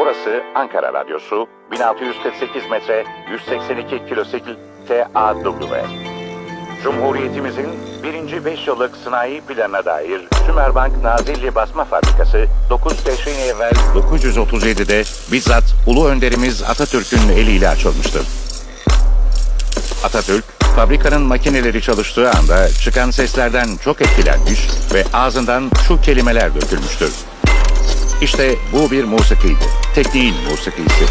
Burası Ankara Radyosu, 1648 metre, 182 kilosikl TAW. Cumhuriyetimizin birinci 5 yıllık sanayi planına dair Sümerbank Nazilli Basma Fabrikası 9 Teşrin evvel 937'de bizzat Ulu Önderimiz Atatürk'ün eliyle açılmıştır. Atatürk, fabrikanın makineleri çalıştığı anda çıkan seslerden çok etkilenmiş ve ağzından şu kelimeler dökülmüştür. İşte bu bir musikiydi. Tekniğin musikisi.